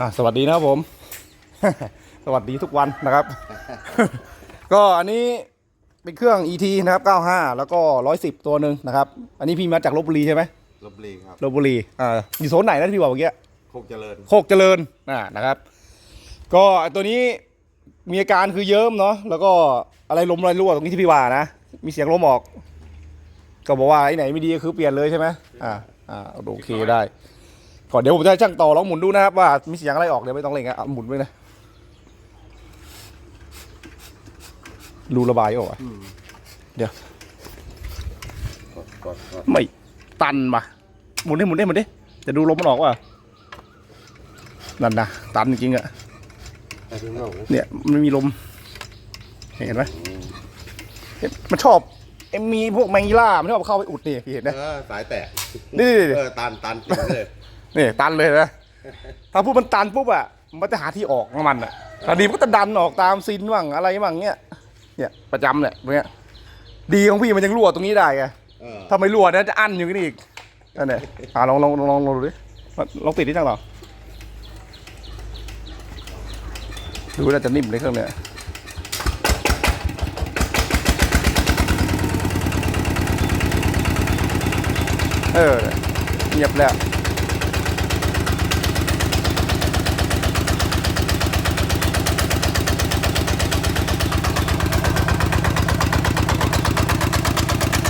อะสวัสดีนะครับผม สวัสดีทุกวันนะครับ ก็อันนี้เป็นเครื่อง ET นะครับ 95 แล้วก็ 110 ตัวหนึ่งนะครับ อันนี้พี่มาจากลบบุรีใช่ไหมลบบุรีครับลบบุรีอ่าอยู่โซนไหนนะที่พี่บอกเมื่อกี้โคกเจริญโคกเจริญอ่านะครับ ก็ตัวนี้มีอาการคือเยิ้มเนาะแล้วก็อะไรลมอะไรรั่วตรงนี้ที่พี่ว่านะมีเสียงลมออก ก็บอกว่าไอ้ไหนไม่ดีก็คือเปลี่ยนเลยใช่ไหมอ่าอ่าโอเคได้ ก่อนเดี๋ยวผมจะให้ช่างต่อลองหมุนดูนะครับว่ามีเสียงอะไรออกเดี๋ยวไม่ต้องเล่นอะเอาหมุนไว้นะรูระบายออกอะเดี๋ยวกดกดกดไม่ตันปะหมุนได้หมุนได้หมุนได้จะดูลมมันออกว่านั่นนะตันจริงๆอะไอ้ที่นอกเนี่ยมันมีลม เห็นไหมเห็นมันชอบเอ็มมีพวกแมงยีล่ามันชอบเข้าไปอุดนี่พี่เห็นไหมเออสายแตกนี่เออตันตันจริงเลย นี่ตันเลยนะ ถ้าพูดมันตันปุ๊บอะมันจะหาที่ออกของมันอะตอนนี้มันก็จะดันออกตามซินบ้างอะไรบ้างเนี้ย เนี่ยประจำเนี่ยตรงเนี้ย ดีของพี่มันยังรั่วตรงนี้ได้ไง เออถ้าไม่รั่วเนี่ยจะอั้นอยู่นี่อีกนั่นแหละอ่าลองลองลองลองลองดูดิลองติดที่จังหรอดูน่าจะนิ่มเลยเครื่องเนี่ยเออเงียบแล้ว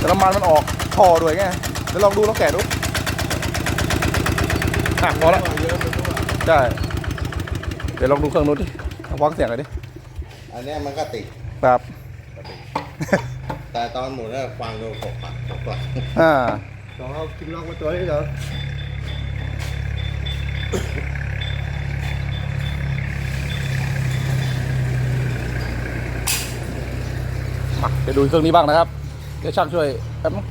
น้ำมันมันออกท่อด้วยไงเดี๋ยวลองดูลองแกะดูอะพอแล้วเยอะไปทั่วใช่เดี๋ยวลองดูเครื่องนู้นดิเอาฟังเสียงหน่อยดิอันเนี้ยมันก็ติดครับแต่ตอนหมุนเนี่ยฟังดูกบปักกบปักอ่าลองเอากินลองมาตัวนี้เหรอมาเดี๋ยวดูเครื่องนี้บ้างนะครับ เดี๋ยวช่างช่วยแป๊บนึง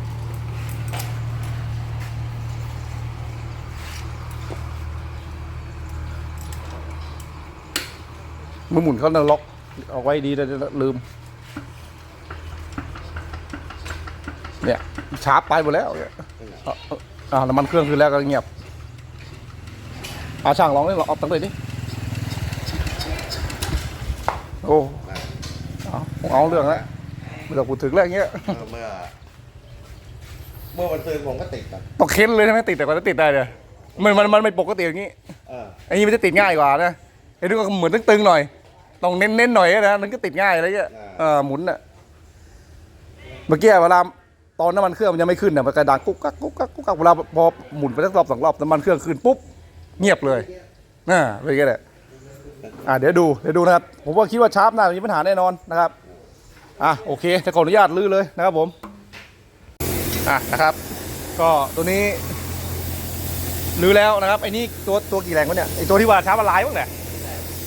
มือหมุนเขาเนล็อกเอาไว้ดีเดี๋ยวลืม เนี่ยชาร์ปไปหมดแล้วเนี่ยอ่าน้ำมันเครื่องคือแล้วก็เงียบอาช่างลองนี่ลองเอาตั้งเลยดิโอ้เอาเอาเรื่องแล้ว ไม่ต้องพูดถึงแล้วอย่างเงี้ยเออเมื่อเมื่อวันซื้อผมก็ติดกันต้องเค้นเลยใช่ไหมติดแต่กว่าจะติดได้เนี่ยมันมันมันไม่ปกติอย่างนี้เอออันนี้มันจะติดง่ายกว่านะไอ้นี่ก็เหมือนตึงๆหน่อย ต้องเน้นๆหน่อยนะมันก็ติดง่ายอะไรเงี้ยเออหมุนอะเมื่อกี้เวลาตอนน้ำมันเครื่องมันยังไม่ขึ้นเนี่ยมันกระดังกุ๊กกักกุ๊กกักกุ๊กกักเวลาพอหมุนไปสักรอบสองรอบน้ำมันเครื่องขึ้นปุ๊บเงียบเลยน่าเป็นไงแหละอะเดี๋ยวดูเดี๋ยวดูนะครับ ผมว่าคิดว่าชาร์ปน่าจะมีปัญหาแน่นอนนะครับ อะโอเคจะขออนุญาตลื้อเลยนะครับผมอะนะครับ ก็ตัวนี้รื้อแล้วนะครับไอ้นี่ตัวตัวกี่แรงวะเนี่ยไอ้ตัวที่ว่าช้ามาลายบ้างเนี่ย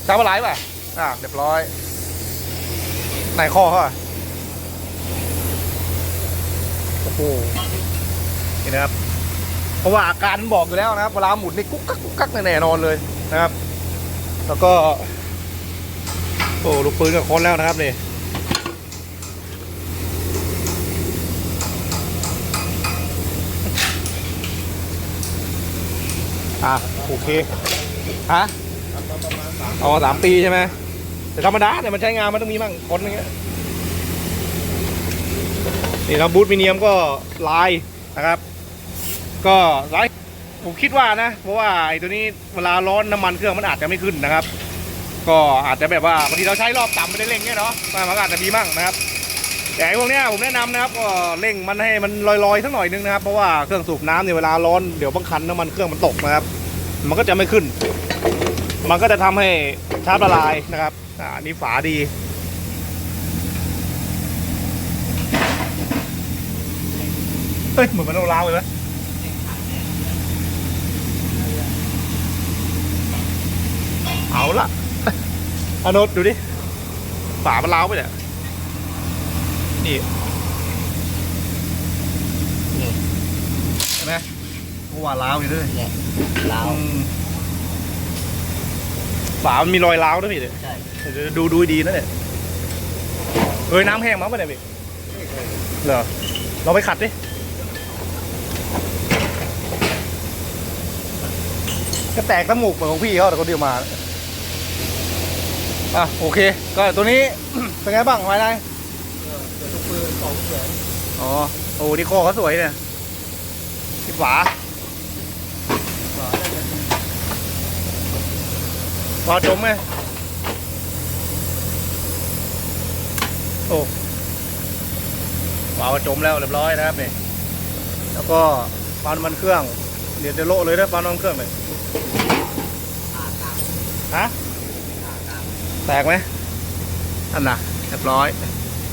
ช้ามาลายป่ะอ่าเรียบร้อยไหนข้อเขาอะโอ้โหเห็นนะครับเพราะว่าอาการมันบอกอยู่แล้วนะครับเวลาหมุนนี่กุ๊กกักกุ๊กกักแน่นอนเลยนะครับ แล้วก็โอ้ลูกปืนกับคนแล้วนะครับนี่ อะโอเคฮะอ๋อสามปีใช่ไหมแต่ธรรมดาเนี่ยมันใช้งานมันต้องมีมั่งคนอย่างเงี้ยนี่ครับบูทมิเนียมก็ลายนะครับ ก็ลายผมคิดว่านะ เพราะว่าไอ้ตัวนี้เวลาร้อนน้ำมันเครื่องมันอาจจะไม่ขึ้นนะครับ ก็อาจจะแบบว่าบางทีเราใช้รอบต่ำไม่ได้เร่งเงี้ยเนาะมันอาจจะมีมั่งนะครับ แต่ไอ้พวกเนี้ยผมแนะนำนะครับก็เร่งมันให้มันลอยๆสักหน่อยนึงนะครับเพราะว่าเครื่องสูบน้ำเนี่ยเวลาร้อนเดี๋ยวบางคันน้ำมันเครื่องมันตกนะครับ มันก็จะไม่ขึ้น มันก็จะทำให้ชาร์จละลายนะครับอ่านี่ฝาดีเฮ้ยเหมือนมันเอาล้าวเลยไหมเอาละอนนท์ดูดิฝามันล้าวไปเนี่ย นี่นี่เห็นไหมเพราะว่าล้าวอยู่ด้วยเนี่ยลาวอืมฝามันมีรอยร้าวด้วยพี่เนี่ยใช่เดี๋ยวดูดูดีนะเนี่ยเอ้ยน้ำแห้งมั้งปะเนี่ยพี่เหรอเราไปขัดดิเอก็แตกตะหมูกเหมือนของพี่เขาแต่คนเดียวมาอะโอเค ก็ตัวนี้ เป็นไงบ้างภายในทุกปืน สองแสนอ๋อ โอ้ดีโคเขาสวยเนี่ยทิศฝาฝาได้กันพอจมไหมโอ้วาจมแล้วเรียบร้อยนะครับนี่แล้วก็ปานมันเครื่อง เดี๋ยวจะโละเลยนะปานมันเครื่องเลยฮะแตกไหมอันน่ะเรียบร้อย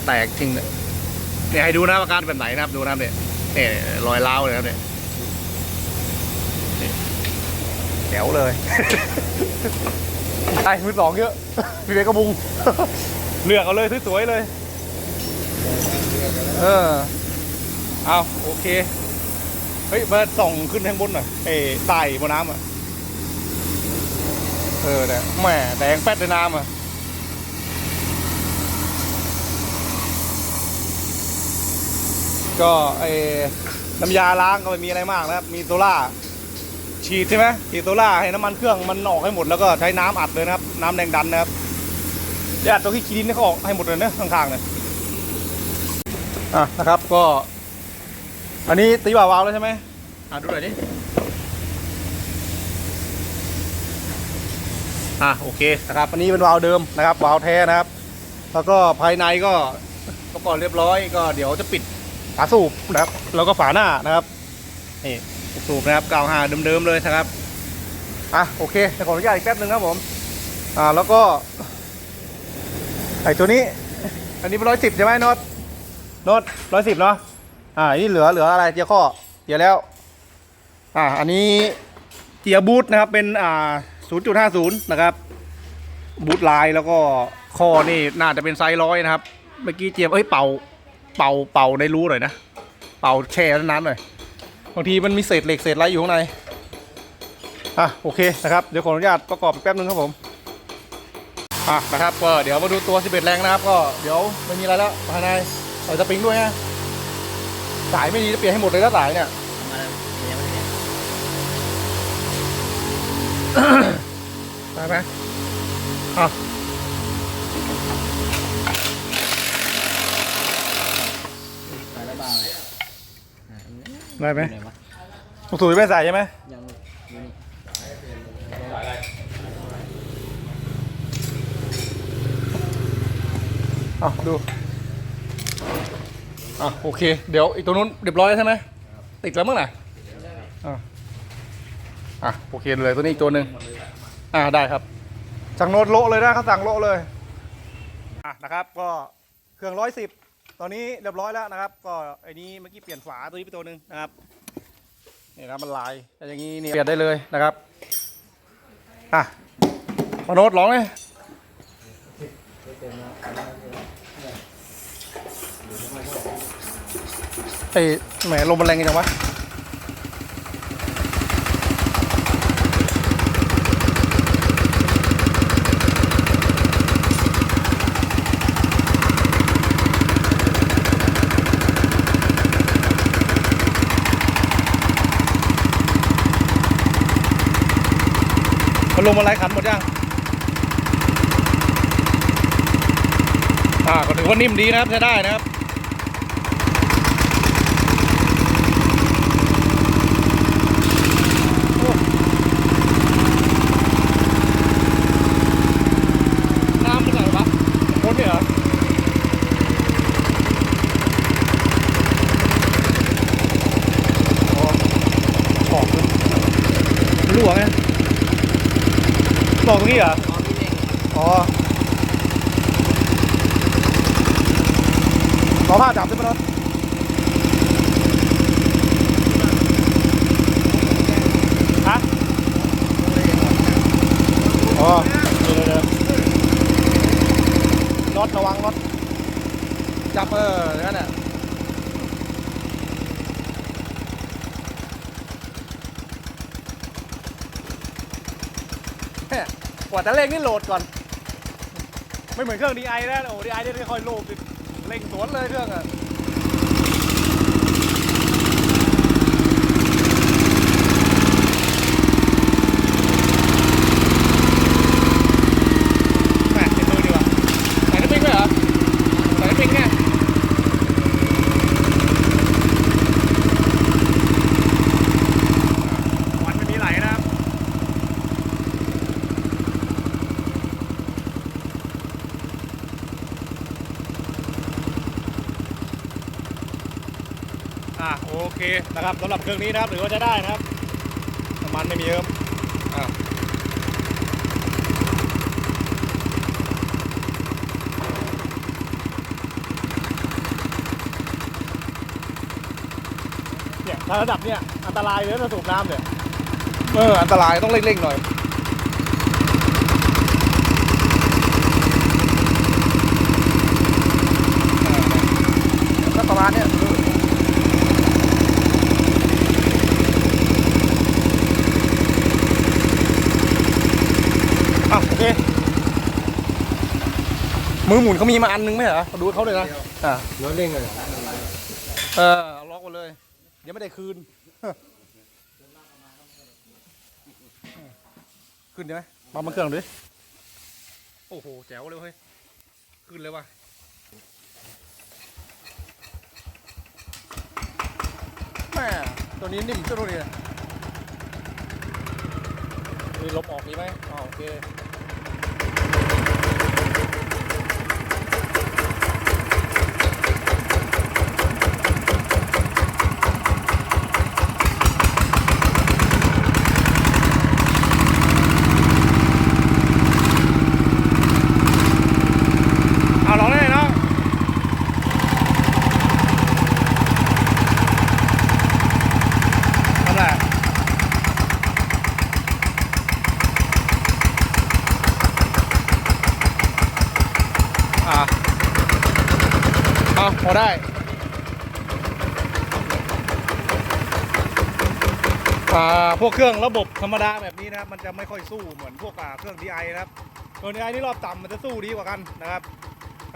แตกจริงเลย เนี่ยให้ดูนะอาการแบบไหนนะครับดูนะครับเนี่ยเนี่ยรอยร้าวเลยครับเนี่ยแจ๋วเลยไอ้มือสองเยอะพี่เบกกระบุงเลือกเอาเลยสวยๆเลย เออเอาโอเค เฮ้ยเบิร์ดส่องขึ้นข้างบนหน่อยเอ้ใต้บนน้ำอะ เออเนี่ยแหม่แดงแป๊ดในน้ำอะ ก็ไอ้น้ำยาล้างก็ไม่มีอะไรมากนะครับ มีโซล่าฉีดใช่ไหมฉีดโซล่าให้น้ำมันเครื่องมันออกให้หมดแล้วก็ใช้น้ำอัดเลยนะครับ น้ำแรงดันนะครับเดี๋ยวอัดตัวที่คีดินนี่เขาออกให้หมดเลยนะข้างๆเนี่ยอะนะครับก็ อันนี้ตีบ่าวาวแล้วใช่ไหมอะดูหน่อยดิอะโอเคนะครับ อันนี้เป็นวาล์วเดิมนะครับวาล์วแท้นะครับ แล้วก็ภายในก็ประกอบเรียบร้อยก็เดี๋ยวจะปิด ฝาสูบนะครับ แล้วก็ฝาหน้านะครับนี่สูบนะครับกาวหาเดิมๆเลยนะครับอะโอเคจะขออนุญาตอีกแป๊บนึงครับผมอ่าแล้วก็ไอตัวนี้ อันนี้เป็นร้อยสิบใช่ไหมโนตโนตร้อยสิบเนาะอ่าอันนี่เหลือเหลืออะไรเจียข้อเจียแล้วอ่าอันนี้เจียบูทนะครับเป็นอ่าศูนย์จุดห้าศูนย์นะครับบูทลายแล้วก็ข้อนี่น่าจะเป็นไซส์ร้อยนะครับ เมื่อกี้เจียบเอ้ยเป่า เป่าเป่าในรูหน่อยนะ เป่าแช่น้ำหน่อยบางทีมันมีเศษเหล็กเศษอะไรอยู่ข้างในอะโอเคนะครับเดี๋ยวขออนุญาตประกอบอีกแป๊บนึงครับผมอะนะครับก็เดี๋ยวมาดูตัว 11 แรงนะครับ ก็เดี๋ยวไม่มีอะไรแล้วภายในใส่สปริงด้วยนะสายไม่ดีจะเปลี่ยนให้หมดเลยนะสายเนี่ยมาเนี่ยมันเนี่ยได้ไหมอะ ได้ไหมไหนวะลูกสูบไม่ใส่ใช่ไหมยังอยู่นี่อะดูอะโอเค เดี๋ยวอีกตัวนู้นเรียบร้อยแล้วใช่ไหมติดแล้วมั้งน่ะอะอะโอเคเลยตัวนี้อีกตัวหนึ่งอ่าได้ครับสั่งโน้ตโละเลยนะเขาสั่งโละเลยอะนะครับก็เครื่องร้อยสิบ ตอนนี้เรียบร้อยแล้วนะครับ ก็ไอ้นี้เมื่อกี้เปลี่ยนฝาตัวนี้ไปตัวหนึ่งนะครับนี่นะครับมันลายแต่อย่างนี้เนี่ยเปลี่ยนได้เลยนะครับอะมาโน้ตร้องเลยไอ้แหมลมมันแรงจังวะ มันลมาไล่ขันหมดยัง อ่าก็ถือว่านิ่มดีนะครับใช้ได้นะครับ น้ำมันไหนวะพ้นเนี่ยเหรออ๋อขอบเลยรั่วไง บอกตรงนี้เหรออ๋อพี่เองอ๋อขอผ้าจับได้ไหมรถฮะอ๋อเดี๋ยวเดี๋ยวน็อตระวังน็อตจับเออนั่นแหละ กว่าจะเร่งนี่โหลดก่อน ไม่เหมือนเครื่องดีไอนะโอ้ดีไอนี่ค่อยๆโลดเร่งสวนเลยเครื่องอะ อ่าโอเคนะครับสำหรับเครื่องนี้นะครับถือว่าจะได้นะครับน้ำมันไม่มีเยิ้มอ่าเนี่ยถ้าระดับเนี่ยอันตรายเลยถ้าสูบน้ำเนี่ยเอออันตรายต้องเร่งๆหน่อยก็ประมาณเนี้ยอะโอเค มือหมุนเขามีมาอันนึงไหมเหรอดูเขาเลยนะอะรถเร่งเลยเออเอาล็อกมาเลยยังไม่ได้คืน ขึ้นได้ไหมปั๊มมันเครื่องดิโอ้โหแจ๋วเลยเฮ้ยขึ้นเลยว่ะแม่ตัวนี้นิ่มตัวนี้นี่ลบออกดีไหมอ๋อโอเค เอาลองได้เนาะทำไร อะเอาพอได้่าพวกเครื่องระบบธรรมดาแบบนี้นะครับมันจะไม่ค่อยสู้เหมือนพวกเครื่อง DI นะครับตัว DI นี่รอบต่ำมันจะสู้ดีกว่ากันนะครับ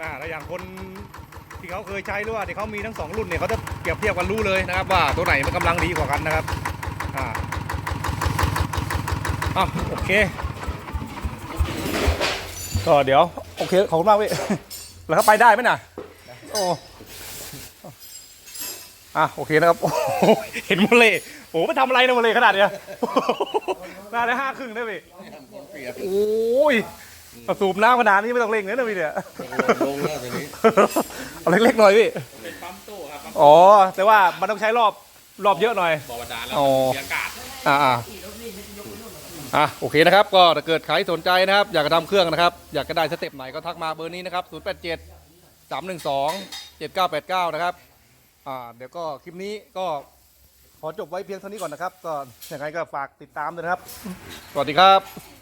อ่าแล้วอย่างคนที่เขาเคยใช้หรือว่าที่เขามีทั้งสองรุ่นเนี่ยเขาจะเปรียบเทียบกันรู้เลยนะครับ ว่าตัวไหนมันกำลังดีกว่ากันนะครับอ่าอ้าวโอเคก็เดี๋ยว อเคขอบคุณมากพี่ แล้วเขาไปได้ไหมน่ะ โอ้อะโอเคนะครับโอ้โหเห็นโมเลโอ้โหไปทำอะไรนะโมเลขนาดเนี้ยน่าได้ห้าครึ่งได้พี่โอ้ยสูบน้ำขนาดนี้ไม่ต้องเร่งเลยนะพี่เนี่ยลงแล้วทีนี้เอาเล็กๆหน่อยพี่เป็นปั๊มตู้ครับปั๊มอ๋อแต่ว่ามันต้องใช้รอบรอบเยอะหน่อยบ่อบาดาลแล้วอ๋อมีอากาศอ่า อะโอเคนะครับ ก็ถ้าเกิดใครสนใจนะครับ อยากจะทำเครื่องนะครับ อยากจะได้สเต็ปไหนก็ทักมาเบอร์นี้นะครับ0 8 7 3 1 2 7 9 8 9 นะครับอ่าเดี๋ยวก็คลิปนี้ก็ขอจบไว้เพียงเท่านี้ก่อนนะครับ ก็ยังไงก็ฝากติดตามด้วยนะครับ สวัสดีครับ